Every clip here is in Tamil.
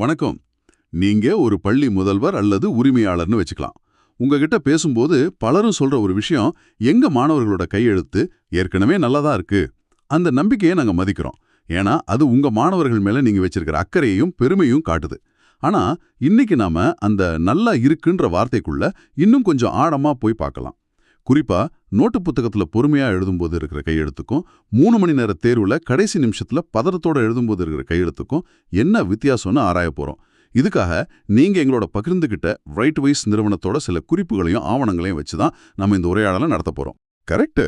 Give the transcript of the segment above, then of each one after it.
வணக்கம். நீங்க ஒரு பள்ளி முதல்வர் அல்லது உரிமையாளர்னு வச்சுக்கலாம். உங்ககிட்ட பேசும்போது பலரும் சொல்ற ஒரு விஷயம் எங்க மாணவர்களோட கையெழுத்து ஏற்கனவே நல்லதா இருக்கு. அந்த நம்பிக்கையை நாங்க மதிக்கிறோம். ஏன்னா அது உங்க மாணவர்கள் மேல நீங்க வச்சிருக்கிற அக்கறையையும் பெருமையும் காட்டுது. ஆனா இன்னைக்கு நாம அந்த நல்லா இருக்குன்ற வார்த்தைக்குள்ள இன்னும் கொஞ்சம் ஆழமா போய் பார்க்கலாம். குறிப்பா நோட்டு புத்தகத்துல பொறுமையா எழுதும்போது இருக்கிற கையெழுத்துக்கும் மூணு மணி நேர தேர்வுல கடைசி நிமிஷத்துல பதறத்தோட எழுதும்போது இருக்கிற கையெழுத்துக்கும் என்ன வித்தியாசம்னு ஆராய போறோம். இதுக்காக நீங்க எங்களோட பகிர்ந்துகிட்ட ரைட் வைஸ் நிறுவனத்தோட சில குறிப்புகளையும் ஆவணங்களையும் வச்சு தான் நம்ம இந்த உரையாடலை நடத்த போறோம். கரெக்ட்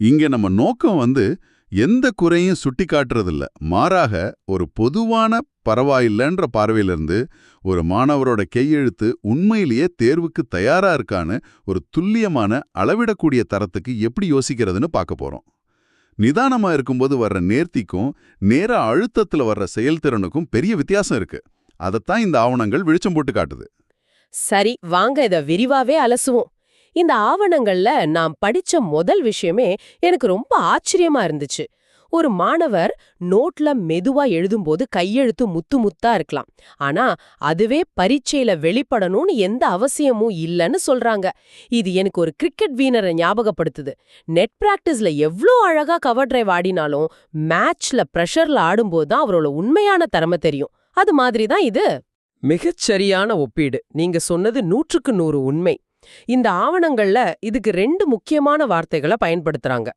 இங்க நம்ம நோக்கம் வந்து எந்த குறையும் சுட்டி காட்டுறதில்ல மாறாக ஒரு பொதுவான பரவாயில்லைன்ற பார்வையிலிருந்து ஒரு மாணவரோட கையெழுத்து உண்மையிலேயே தேர்வுக்கு தயாரா இருக்கான்னு ஒரு துல்லியமான அளவிடக்கூடிய தரத்துக்கு எப்படி யோசிக்கிறதுன்னு பார்க்க போறோம். நிதானமா இருக்கும்போது வர்ற நேர்த்திக்கும் நேர அழுத்தத்துல வர்ற செயல்திறனுக்கும் பெரிய வித்தியாசம் இருக்கு. அதைத்தான் இந்த ஆவணங்கள் வெளிச்சம் போட்டு காட்டுது. சரி வாங்க இதை விரிவாவே அலசுவோம். இந்த ஆவணங்கள்ல நான் படிச்ச முதல் விஷயமே எனக்கு ரொம்ப ஆச்சரியமா இருந்துச்சு. ஒரு மாணவர் நோட்ல மெதுவா எழுதும்போது கையெழுத்து முத்து முத்தா இருக்கலாம். ஆனா அதுவே பரீட்சையில வெளிப்படணும்னு எந்த அவசியமும் இல்லைன்னு சொல்றாங்க. இது எனக்கு ஒரு கிரிக்கெட் வீனரை ஞாபகப்படுத்துது. நெட் பிராக்டிஸ்ல எவ்ளோ அழகா கவர் டிரைவ் ஆடினாலும் மேட்ச்ல பிரஷர்ல ஆடும்போது தான் அவரோட உண்மையான திறமை தெரியும். அது மாதிரி தான் இது. மிகச்சரியான ஒப்பீடு. நீங்க சொன்னது நூற்றுக்கு நூறு உண்மை. இந்த ஆவணங்கள்ல இதுக்கு ரெண்டு முக்கியமான வார்த்தைகளை பயன்படுத்துறாங்க.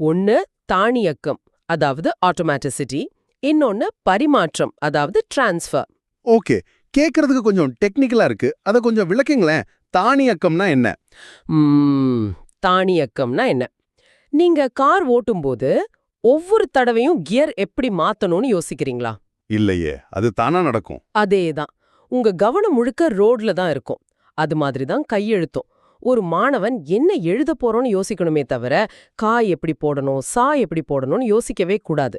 ஒன்னு தானியக்கம் அதாவது ஆட்டோமேட்டிசிட்டி இன்னொன்னு பரிமாற்றம் அதாவது டிரான்ஸ்ஃபர் ஓகே கேக்குறதுக்கு கொஞ்சம் டெக்னிக்கலா இருக்கு. அதை கொஞ்சம் விளக்குங்களேன். தானியக்கம்னா என்ன? தானியக்கம்னா என்ன? நீங்க கார் ஓட்டும்போது ஒவ்வொரு தடவையும் கியர் எப்படி மாத்தணும்னு யோசிக்கிறீங்களா? இல்லையே அது தானா நடக்கும். அதேதான். உங்க கவனம் முழுக்க ரோட்ல தான் இருக்கும். அது மாதிரி தான் கையெழுத்தும். ஒரு மாணவன் என்ன எழுத போறோம்னு யோசிக்கணுமே தவிர கா எப்படி போடணும் சா எப்படி போடணும்னு யோசிக்கவே கூடாது.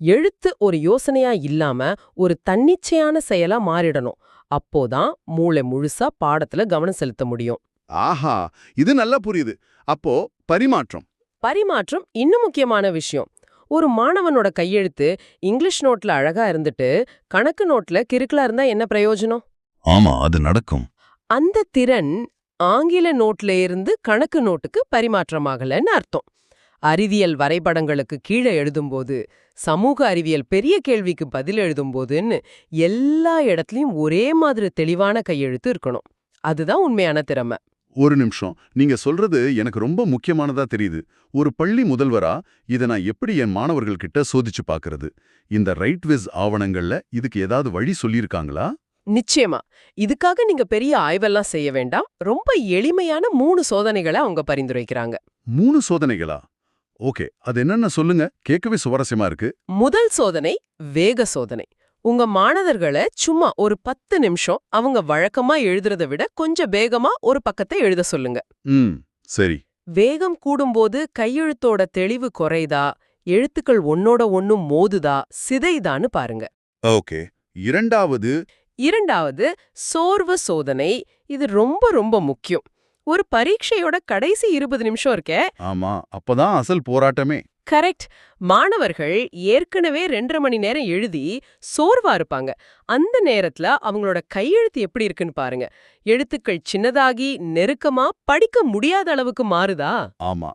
எழுத்து ஒரு யோசனையா இல்லாம ஒரு தன்னிச்சையான செயலா மாறிடணும். அப்போதான் மூளை முழுசா பாடத்துல கவனம் செலுத்த முடியும். ஆஹா இது நல்லா புரியுது. அப்போ பரிமாற்றம். பரிமாற்றம் இன்னும் முக்கியமான விஷயம். ஒரு மாணவனோட கையெழுத்து இங்கிலீஷ் நோட்ல அழகா இருந்துட்டு கணக்கு நோட்ல கிறுக்கலா இருந்தா என்ன பிரயோஜனம்? ஆமா அது நடக்கும். அந்த திறன் ஆங்கில நோட்ல இருந்து கணக்கு நோட்டுக்கு பரிமாற்றமாகலன்னு அர்த்தம். அறிவியல் வரைபடங்களுக்கு கீழே எழுதும்போது சமூக அறிவியல் பெரிய கேள்விக்கு பதில் எழுதும்போதுன்னு எல்லா இடத்துலயும் ஒரே மாதிரி தெளிவான கையெழுத்து இருக்கணும். அதுதான் உண்மையான திறமை. ஒரு நிமிஷம். நீங்க சொல்றது எனக்கு ரொம்ப முக்கியமானதா தெரியுது. ஒரு பள்ளி முதல்வரா இதை நான் எப்படி என் மாணவர்கள் கிட்ட சோதிச்சு பாக்குறது இந்த ரைட் விஸ் ஆவணங்கள்ல இதுக்கு ஏதாவது வழி சொல்லியிருக்காங்களா? நிச்சயமா. இதுக்காக நீங்க பெரிய ஆய்வெல்லாம் செய்ய வேண்டாம். ரொம்ப எளிமையான மூணு சோதனைகளை அவங்க பரிந்துரைக்கிறாங்க. மூணு சோதனைகளா? ஓகே. அது என்னன்னு சொல்லுங்க? கேட்கவே சுவாரஸ்யமா இருக்கு. முதல் சோதனை வேக சோதனை. உங்க மாணவர்களை சும்மா ஒரு பத்து நிமிஷம் அவங்க வழக்கமா எழுதுறதை விட கொஞ்சம் வேகமா ஒரு பக்கத்தை எழுத சொல்லுங்க. ம். சரி. வேகம் கூடும்போது கையெழுத்தோட தெளிவு குறையுதா? எழுத்துக்கள் ஒன்னோட ஒன்னும் மோதுதா? சிதைதான்னு பாருங்க. ஓகே. இரண்டாவது இரண்டாவது சோர்வு சோதனை. இது ரொம்ப ரொம்ப முக்கியம். ஒரு பரீட்சையோட கடைசி இருபது நிமிஷம் இருக்கே. ஆமா அப்பதான் அசல் போராட்டமே. கரெக்ட். மாணவர்கள் ஏற்கனவே ரெண்டரை மணி நேரம் எழுதி சோர்வா இருப்பாங்க. அந்த நேரத்துல அவங்களோட கையெழுத்து எப்படி இருக்குன்னு பாருங்க. எழுத்துக்கள் சின்னதாகி நெருக்கமா படிக்க முடியாத அளவுக்கு மாறுதா? ஆமா.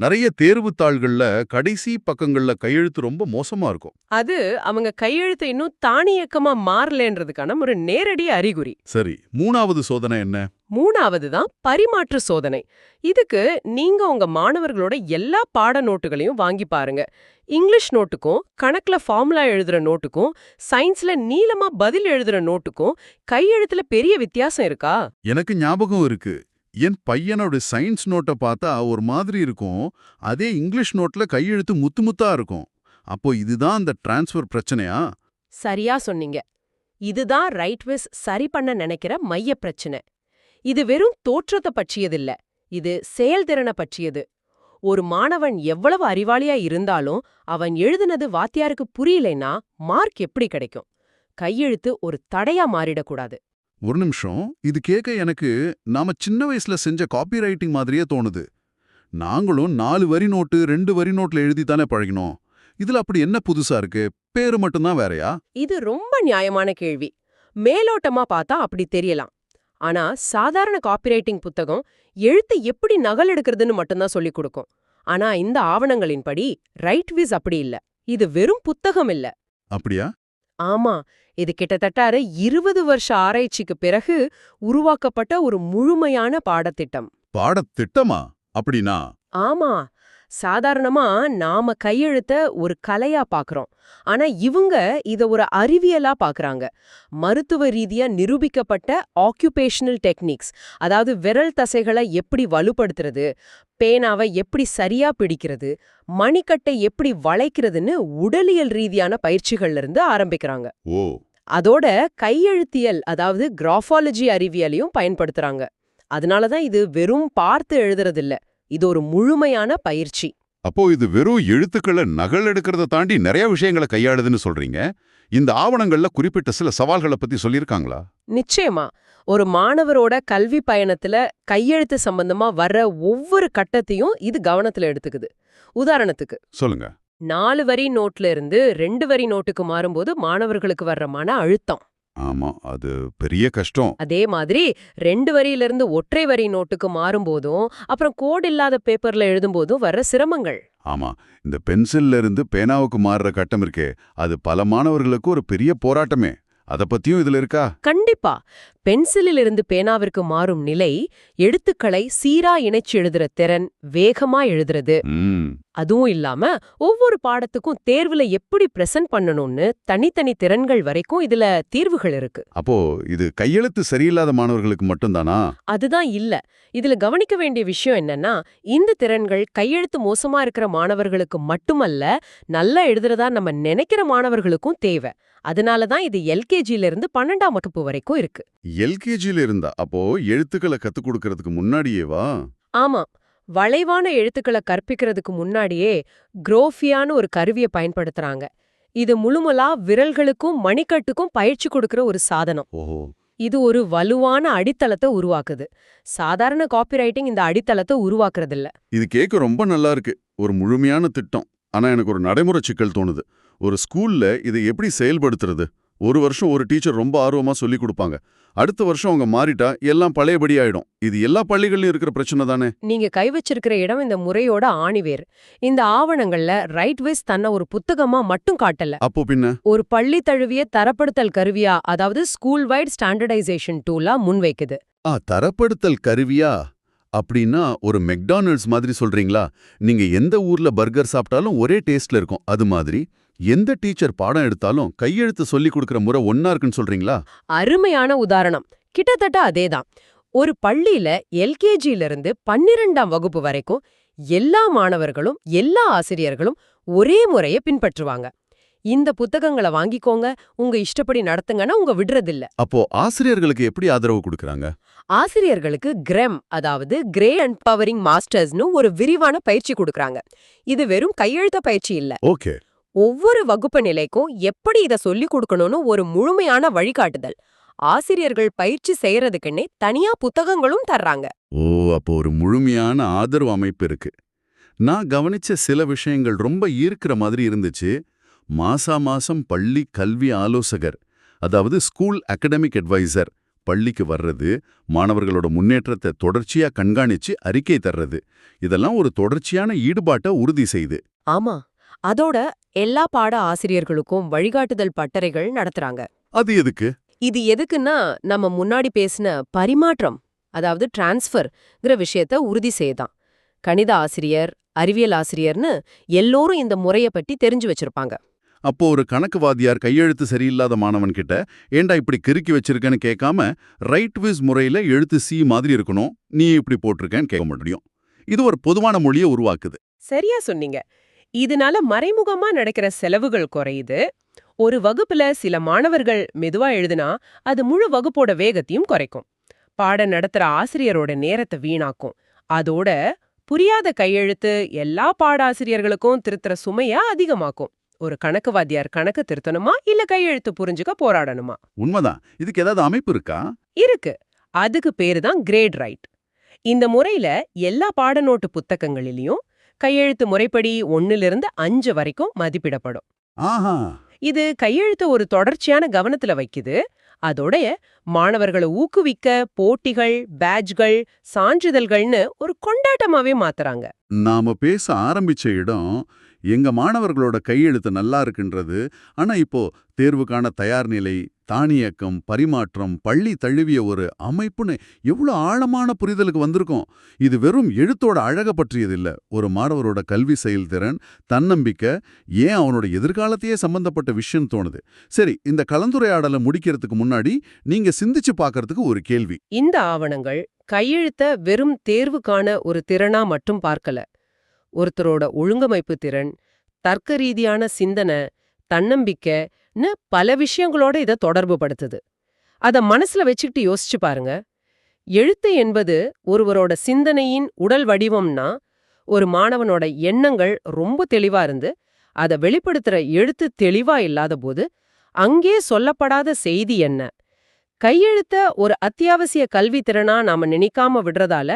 நிறைய தேர்வுத் தாள்கள்ல கடைசி பக்கங்கள்ல கையெழுத்து ரொம்ப மோசமா இருக்கும். அது அவங்க கையெழுத்து இன்னும் தானியக்கமா மாறலன்றதுக்கான ஒரு நேரடி அறிகுறி. சரி மூணாவது சோதனை என்ன? மூணாவது தான் பரிமாற்று சோதனை. இதுக்கு நீங்க உங்க மாணவர்களோட எல்லா பாட நோட்டுகளையும் வாங்கி பாருங்க. இங்கிலீஷ் நோட்டுக்கும் கணக்குல ஃபார்முலா எழுதுற நோட்டுக்கும் சயின்ஸ்ல நீளமா பதில் எழுதுற நோட்டுக்கும் கையெழுத்துல பெரிய வித்தியாசம் இருக்கா? எனக்கு ஞாபகம் இருக்கு. என் பையனோட சயின்ஸ் நோட்டை பார்த்தா ஒரு மாதிரி இருக்கும். அதே இங்கிலீஷ் நோட்ல கையெழுத்து முத்து முத்தா இருக்கும். அப்போ இதுதான் அந்த டிரான்ஸ்ஃபர் பிரச்சனையா? சரியா சொன்னீங்க. இதுதான் ரைட்விஸ் சரி பண்ண நினைக்கிற மைய பிரச்சனை. இது வெறும் தோற்றத்தை பற்றியதில்ல. இது செயல்திறனை பற்றியது. ஒரு மாணவன் எவ்வளவு அறிவாளியா இருந்தாலும் அவன் எழுதுனது வாத்தியாருக்கு புரியலைன்னா மார்க் எப்படி கிடைக்கும்? கையெழுத்து ஒரு தடையா மாறிடக்கூடாது. ஒரு நிமிஷம் இது கேட்க எனக்கு நாம சின்ன வயசுல செஞ்ச காப்பி ரைட்டிங் மாதிரியே தோணுது. நாங்களும் நாலு வரி நோட்டு ரெண்டு வரி நோட்ல எழுதி தானே பழகினோம். இதுல அப்படி என்ன புதுசா இருக்கு? பேரு மட்டும்தான் வேறயா? இது ரொம்ப நியாயமான கேள்வி. மேலோட்டமா பார்த்தா அப்படி தெரியலாம். ஆனா சாதாரண காப்பிரைட்டிங் புத்தகம் எழுத்து எப்படி நகல் எடுக்கிறதுன்னு மட்டும்தான் சொல்லிக் கொடுக்கும். ஆனா இந்த ஆவணங்களின்படி ரைட் விஸ் அப்படி இல்ல. இது வெறும் புத்தகம் இல்ல. அப்படியா? ஆமா. இது கிட்டத்தட்ட இருபது வருஷ ஆராய்ச்சிக்கு பிறகு உருவாக்கப்பட்ட ஒரு முழுமையான பாடத்திட்டம். பாடத்திட்டமா? அப்படின்னா? ஆமா. சாதாரணமா நாம கையெழுத்த ஒரு கலையா பாக்குறோம். ஆனா இவங்க இத ஒரு அறிவியலா பாக்குறாங்க. மருத்துவ ரீதியா நிரூபிக்கப்பட்ட ஆக்குபேஷனல் டெக்னிக்ஸ் அதாவது விரல் தசைகளை எப்படி வலுப்படுத்துறது பேனாவை எப்படி சரியா பிடிக்கிறது மணிக்கட்டை எப்படி வளைக்கிறதுன்னு உடலியல் ரீதியான பயிற்சிகள்ல இருந்து ஆரம்பிக்கிறாங்க. ஓ. அதோட கையெழுத்தியல் அதாவது கிராஃபாலஜி அறிவியலையும் பயன்படுத்துறாங்க. அதனால தான் இது வெறும் பார்த்து எழுதுறதில்ல இது ஒரு முழுமையான பயிற்சி. அப்போ இது வெறும் எழுத்துக்களை நகல் எடுக்கிறத தாண்டி நிறைய விஷயங்களை கையாளுதுன்னு சொல்றீங்க. இந்த ஆவணங்கள்ல குறிப்பிட்ட சில சவால்களை பத்தி சொல்லியிருக்காங்களா? நிச்சயமா. ஒரு மாணவரோட கல்வி பயணத்துல கையெழுத்து சம்பந்தமா வர்ற ஒவ்வொரு கட்டத்தையும் இது கவனத்துல எடுத்துக்குது. உதாரணத்துக்கு சொல்லுங்க. நாலு வரி நோட்ல இருந்து ரெண்டு வரி நோட்டுக்கு மாறும்போது மாணவர்களுக்கு வர்ற மன அழுத்தம். ஆமா அது பெரிய கஷ்டம். அதே மாதிரி ரெண்டு வரியிலிருந்து ஒற்றை வரி நோட்டுக்கு மாறும்போதும் அப்புறம் கோட் இல்லாத பேப்பர்ல எழுதும்போதும் வர்ற சிரமங்கள். ஆமா இந்த பென்சில்ல இருந்து பேனாவுக்கு மாறுற கட்டம் இருக்கே அது பல மாணவர்களுக்கு ஒரு பெரிய போராட்டமே. அத பத்தியும் இதுல இருக்கா? கண்டிப்பா. பென்சிலில் இருந்து பேனாவிற்கு மாறும் நிலை எழுத்துக்களை சீரா இணைச்சு எழுதுற திறன் வேகமா எழுதுறது. அதுவும் இல்லாம ஒவ்வொரு பாடத்துக்கும் தேர்வுல எப்படி பிரசன்ட் பண்ணணும்னு தனித்தனி திறன்கள் வரைக்கும் இதுல தீர்வுகள் இருக்கு. அப்போ இது கையெழுத்து சரியில்லாத மாணவர்களுக்கு மட்டும்தானா? அதுதான் இல்ல. இதுல கவனிக்க வேண்டிய விஷயம் என்னன்னா இந்த திறன்கள் கையெழுத்து மோசமா இருக்கிற மாணவர்களுக்கு மட்டுமல்ல நல்லா எழுதுறதா நம்ம நினைக்கிற மாணவர்களுக்கும் தேவை. அதனால தான் இது எல்கேஜில இருந்து பன்னெண்டாம் வகுப்பு வரைக்கும் இருக்கு. எல்கேஜில இருந்தா அப்போ எழுத்துக்களை கத்துக் கொடுக்கறதுக்கு முன்னாடியேவா ஆமா. வளைவான எழுத்துக்களை கற்பிக்கிறதுக்கு முன்னாடியே குரோஃபியான்னு ஒரு கருவியை பயன்படுத்துறாங்க. இது முழுமலா விரல்களுக்கும் மணிக்கட்டுக்கும் பயிற்சி கொடுக்கிற ஒரு சாதனம். ஓஹோ. இது ஒரு வலுவான அடித்தளத்தை உருவாக்குது. சாதாரண காப்பிரைட்டிங் இந்த அடித்தளத்தை உருவாக்குறதில்ல. இது கேட்க ரொம்ப நல்லா இருக்கு. ஒரு முழுமையான திட்டம். ஆனா எனக்கு ஒரு நடைமுறை சிக்கல் தோணுது. ஒரு ஸ்கூல்ல இதை எப்படி செயல்படுத்துறது? ஒரு வருஷம் ஒரு டீச்சர் ரொம்ப ஆர்வமா சொல்லி கொடுப்பாங்க. அடுத்த வருஷம் அவங்க மாறிட்டா எல்லாம் பழையபடி ஆயிடும். இது எல்லா பள்ளிகள்லயும் இருக்கிற பிரச்சனை தானே? நீங்க கை வச்சிருக்கிற இடம் இந்த முறையோட ஆணிவேர். இந்த ஆவணங்கள்ல ரைட் வைஸ் தன்னை ஒரு புத்தகமா மட்டும் காட்டல. அப்போ பின்ன? ஒரு பள்ளி தழுவிய தரப்படுத்தல் கருவியா அதாவது ஸ்கூல் வைட் ஸ்டாண்டர்டைசேஷன் டூலா முன்வைக்குது. ஆ தரப்படுத்தல் கருவியா? அப்படின்னா ஒரு மெக்டானல்ட்ஸ் மாதிரி சொல்றீங்களா? நீங்க எந்த ஊர்ல பர்கர் சாப்பிட்டாலும் ஒரே டேஸ்ட்ல இருக்கும். அது மாதிரி. எந்த டீச்சர் பாடம் எடுத்தாலும் கையெழுத்து சொல்லி கொடுக்கிற முறை ஒன்னா இருக்குன்னு சொல்றீங்களா? அருமையான உதாரணம். கிட்டத்தட்ட அதேதான். ஒரு பள்ளியில எல்கேஜில இருந்து பன்னிரெண்டாம் வகுப்பு வரைக்கும் எல்லா மாணவர்களும் எல்லா ஆசிரியர்களும் ஒரே முறைய பின்பற்றுவாங்க. இந்த புத்தகங்களை வாங்கிக்கோங்க. உங்க இஷ்டப்படி நடத்துங்கன்னா உங்க விடுறதில்ல. அப்போ ஆசிரியர்களுக்கு எப்படி ஆதரவு கொடுக்கறாங்க? ஆசிரியர்களுக்கு கிரெம் அதாவது கிரே அண்ட் பவரிங் மாஸ்டர்ஸ்னு ஒரு விரிவான பயிற்சி கொடுக்கறாங்க. இது வெறும் கையெழுத்த பயிற்சி இல்ல. ஓகே. ஒவ்வொரு வகுப்பு நிலைக்கும் எப்படி இத சொல்லிக் கொடுக்கணும்னு ஒரு முழுமையான வழிகாட்டுதல். ஆசிரியர்கள் பயிற்சி செய்யறதுக்குன்னே தனியா புத்தகங்களும் தர்றாங்க. ஓ அப்போ ஒரு முழுமையான ஆதரவு அமைப்பு இருக்கு. நான் கவனிச்ச சில விஷயங்கள் ரொம்ப ஈர்க்கிற மாதிரி இருந்துச்சு. மாசா மாசம் பள்ளி கல்வி ஆலோசகர் அதாவது ஸ்கூல் அகடமிக் அட்வைசர் பள்ளிக்கு வர்றது மாணவர்களோட முன்னேற்றத்தை தொடர்ச்சியா கண்காணிச்சு அறிக்கை தர்றது இதெல்லாம் ஒரு தொடர்ச்சியான ஈடுபாட்டை உறுதி செய்யுது ஆமா. அதோட எல்லா பாட ஆசிரியர்களுக்கும் வழிகாட்டுதல் பட்டறைகள் நடத்துறாங்க. அது எதுக்கு? இது எதுக்குன்னா நம்ம முன்னாடி பேசின பரிமாற்றம் அதாவது டிரான்ஸ்ஃபர்ங்கிற விஷயத்த உறுதி செய்யதான் கணித ஆசிரியர் அறிவியல் ஆசிரியர்னு எல்லோரும் இந்த முறைய பத்தி தெரிஞ்சு வச்சிருப்பாங்க. அப்போ ஒரு கணக்கு வாத்தியார் கையெழுத்து சரியில்லாத மாணவன் கிட்ட ஏண்டா இப்படி கிறுக்கி வச்சிருக்கேன்னு கேட்காம ரைட் விஸ் முறையில எழுத்து சி மாதிரி இருக்கணும். நீ இப்படி போட்டிருக்கேன்னு கேட்க முடியும். இது ஒரு பொதுவான மொழியை உருவாக்குது. சரியா சொன்னீங்க. இதனால மறைமுகமா நடக்கிற செலவுகள் குறையுது. ஒரு வகுப்புல சில மாணவர்கள் மெதுவா எழுதுனா அது முழு வகுப்போட வேகத்தையும் குறைக்கும். பாடம் நடத்துற ஆசிரியரோட நேரத்தை வீணாக்கும். அதோட புரியாத கையெழுத்து எல்லா பாடாசிரியர்களுக்கும் திருத்துற சுமைய அதிகமாக்கும். ஒரு கணக்கு வாத்தியார் கணக்கு திருத்தணுமா? இல்ல கையெழுத்து புரிஞ்சுக்க போராடணுமா? உண்மைதான். இதுக்கு ஏதாவது அமைப்பு இருக்கா? இருக்கு. அதுக்கு பேரு தான் கிரேட் ரைட். இந்த முறையில எல்லா பாடநோட்டு புத்தகங்களிலையும் கையெழுத்து முறைப்படி ஒன்னிலிருந்து அஞ்சு வரைக்கும் மதிப்பிடப்படும். இது கையெழுத்து ஒரு தொடர்ச்சியான கவனத்துல வைக்குது. அதோடைய மாணவர்களை ஊக்குவிக்க போட்டிகள் பேட்ச்கள் சான்றிதழ்கள்னு ஒரு கொண்டாட்டமாவே மாத்துறாங்க. நாம பேச ஆரம்பிச்ச இடம் எங்க மாணவர்களோட கையெழுத்து நல்லா இருக்குன்றது. ஆனா இப்போ தேர்வுக்கான தயார் நிலை தானியக்கம் பரிமாற்றம் பள்ளி தழுவிய ஒரு அமைப்புன்னு எவ்வளோ ஆழமான புரிதலுக்கு வந்திருக்கோம். இது வெறும் எழுத்தோட அழக பற்றியதில்லை. ஒரு மாணவரோட கல்வி செயல்திறன் தன்னம்பிக்கை ஏன் அவனோட எதிர்காலத்தையே சம்பந்தப்பட்ட விஷயம் தோணுது. சரி இந்த கலந்துரையாடலை முடிக்கிறதுக்கு முன்னாடி நீங்க சிந்திச்சு பார்க்கறதுக்கு ஒரு கேள்வி. இந்த ஆவணங்கள் கையெழுத்த வெறும் தேர்வுக்கான ஒரு திறனா மட்டும் பார்க்கல. ஒருத்தரோட ஒழுங்கமைப்பு திறன் தர்க்க ரீதியான சிந்தனை தன்னம்பிக்கைன்னு பல விஷயங்களோட இத தொடர்பு படுத்துது. அத மனசுல வச்சுக்கிட்டு யோசிச்சு பாருங்க. எழுத்து என்பது ஒருவரோட சிந்தனையின் உடல் வடிவம்னா ஒரு மாணவனோட எண்ணங்கள் ரொம்ப தெளிவா இருந்து அத வெளிப்படுத்துற எழுத்து தெளிவா இல்லாத போது அங்கே சொல்லப்படாத செய்தி என்ன? கையெழுத்த ஒரு அத்தியாவசிய கல்வி திறனா நாம நினைக்காம விடுறதால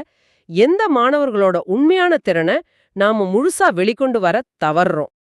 எந்த மாணவர்களோட உண்மையான திறனை நாம முழுசா வெளிக்கொண்டு வர தவறுறோம்